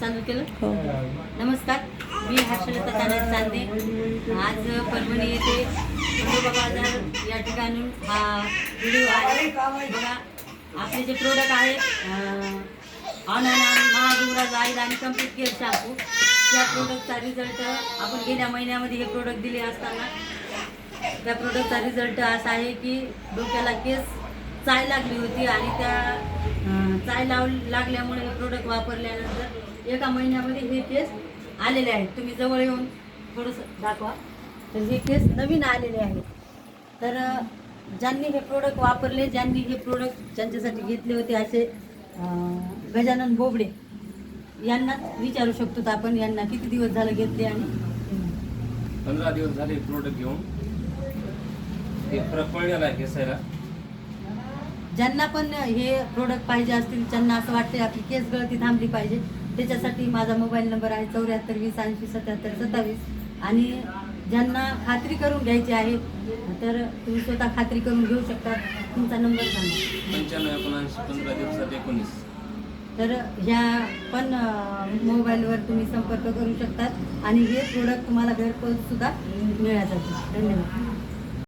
चालू केलं? हो. नमस्कार. मी हर्षलता तानाजी चांदे. आज परभणी येथे खंडोबा बाजार या ठिकाणी हा व्हिडिओ आहे. बघा आपले जे प्रोडक्ट आहेत ऑनलाईन आणि महागुराज ऑइल आणि कंप्लीट केअर शॅम्पू त्या प्रोडक्टचा रिझल्ट आपण गेल्या महिन्यामध्ये हे प्रोडक्ट दिले असताना. त्या प्रोडक्टचा रिझल्ट असा आहे की डोक्याला केस चाय लागली होती आणि त्या चाय लाव लागल्यामुळे हे प्रोडक्ट वापरल्यानंतर एका महिन्यामध्ये हे केस आलेले आहेत. तुम्ही जवळ येऊन थोडंसं दाखवा. तर हे केस नवीन आलेले आहेत. तर ज्यांनी हे प्रोडक्ट वापरले ज्यांनी हे प्रोडक्ट ज्यांच्यासाठी घेतले होते असे गजानन बोबडे यांना विचारू शकतो आपण यांना किती दिवस झालं घेतले आणि? पंधरा दिवस झाले प्रोडक्ट घेऊन. ते फरक पडलेला आहे केसायला. ज्यांना पण हे प्रोडक्ट पाहिजे असतील ज्यांना असं वाटते आपली केस गळती थांबली पाहिजे त्याच्यासाठी माझा मोबाईल नंबर आहे चौऱ्याहत्तर वीस ऐंशी सत्याहत्तर सत्तावीस. आणि ज्यांना खात्री करून घ्यायची आहे तर तुम्ही स्वतः खात्री करून घेऊ शकता. तुमचा नंबर सांगा. पंच्याण्णव एकोणऐंशी पंधरा दिवसात एकोणीस. तर ह्या पण मोबाईलवर तुम्ही संपर्क करू शकतात. आणि हे प्रोडक्ट तुम्हाला घरपोच सुद्धा जाते धन्यवाद.